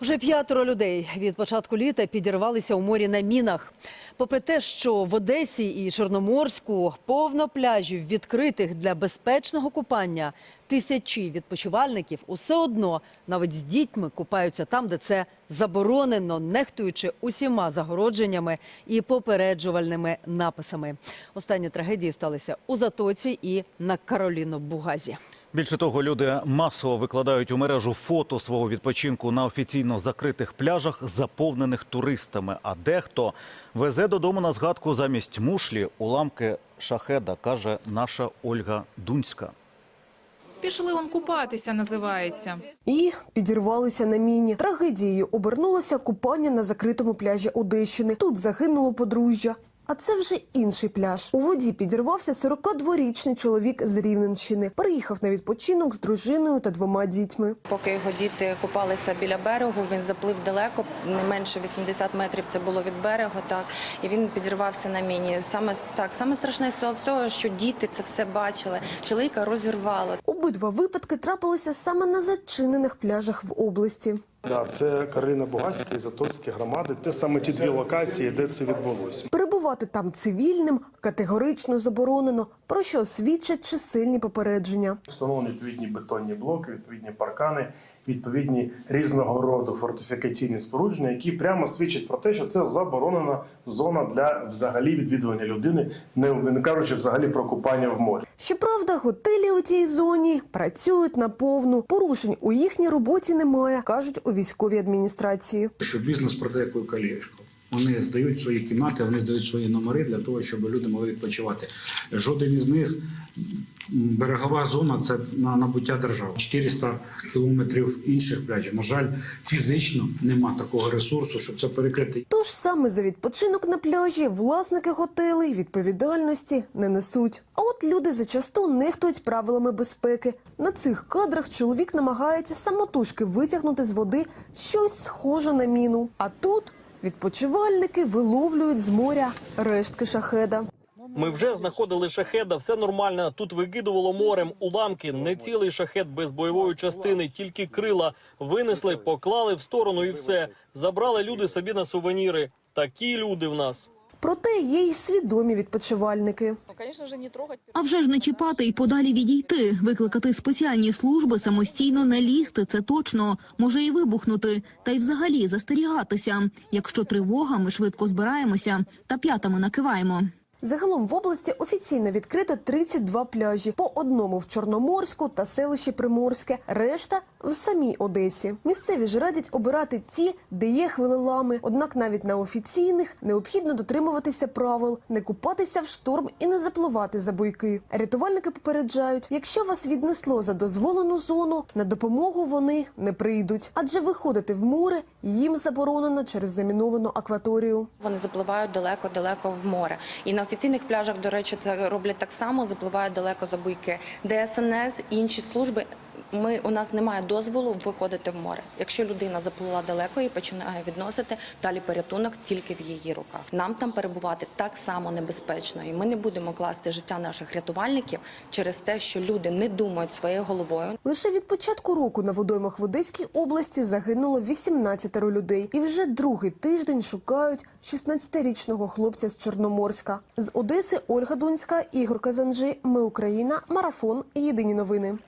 Вже п'ятеро людей від початку літа підірвалися у морі на мінах. Попри те, що в Одесі і Чорноморську повно пляжів відкритих для безпечного купання, тисячі відпочивальників усе одно навіть з дітьми купаються там, де це заборонено, нехтуючи усіма загородженнями і попереджувальними написами. Останні трагедії сталися у Затоці і на Кароліно-Бугазі. Більше того, люди масово викладають у мережу фото свого відпочинку на офіційно закритих пляжах, заповнених туристами. А дехто везе додому на згадку замість мушлі уламки шахеда, каже наша Ольга Дунська. Пішли он купатися, називається. І підірвалися на міні. Трагедією обернулося купання на закритому пляжі Одещини. Тут загинуло подружжя. А це вже інший пляж. У воді підірвався 42-річний чоловік з Рівненщини. Приїхав на відпочинок з дружиною та двома дітьми. Поки його діти купалися біля берегу, він заплив далеко, не менше 80 метрів це було від берегу. Так і він підірвався на міні. Саме так, саме страшне з цього всього, що діти це все бачили. Чоловіка розірвало. Обидва випадки трапилися саме на зачинених пляжах в області. Да, це Карина Бугаська і Заторські громади. Це саме ті дві локації, де це відбулося. Перебувати там цивільним категорично заборонено, про що свідчать чисельні попередження. Встановлені відповідні бетонні блоки, відповідні паркани, відповідні різного роду фортифікаційні спорудження, які прямо свідчать про те, що це заборонена зона для взагалі відвідування людини, не, не кажучи взагалі про купання в морі. Щоправда, готелі у цій зоні працюють наповну. Порушень у їхній роботі немає, кажуть у військовій адміністрації. що бізнес продає колечко. Вони здають свої кімнати, вони здають свої номери для того, щоб люди могли відпочивати. Жоден із них берегова зона це на набуття держави. 400 кілометрів інших пляжів. На жаль, фізично нема такого ресурсу, щоб це перекрити. Тож саме за відпочинок на пляжі власники готелей відповідальності не несуть. А от люди зачасту нехтують правилами безпеки. На цих кадрах чоловік намагається самотужки витягнути з води щось схоже на міну. А тут відпочивальники виловлюють з моря рештки шахеда. Ми вже знаходили шахеда, все нормально. Тут викидувало морем уламки, не цілий шахет без бойової частини, тільки крила. Винесли, поклали в сторону і все. Забрали люди собі на сувеніри. Такі люди в нас. Проте є й свідомі відпочивальники. А вже ж не чіпати і подалі відійти, викликати спеціальні служби, самостійно не лізти, це точно, може і вибухнути, та й взагалі застерігатися. Якщо тривога, ми швидко збираємося та п'ятами накиваємо. Загалом в області офіційно відкрито 32 пляжі, по одному в Чорноморську та селищі Приморське, решта в самій Одесі. Місцеві ж радять обирати ті, де є хвилелами. Однак навіть на офіційних необхідно дотримуватися правил, не купатися в шторм і не запливати за буйки. Рятувальники попереджають, якщо вас віднесло за дозволену зону, на допомогу вони не прийдуть, адже виходити в море їм заборонено через заміновану акваторію. Вони запливають далеко-далеко в море. І на офіційних пляжах, до речі, це роблять так само, запливають далеко за буйки. ДСНС, інші служби. Ми у нас немає дозволу виходити в море. Якщо людина заплила далеко і починає відносити, далі порятунок тільки в її руках. Нам там перебувати так само небезпечно, і ми не будемо класти життя наших рятувальників через те, що люди не думають своєю головою, Лише від початку року на водоймах в Одеській області загинуло 18 людей. І вже другий тиждень шукають 16-річного хлопця з Чорноморська. З Одеси Ольга Дунська, Ігор Казанжи. Ми Україна. Марафон. Єдині новини.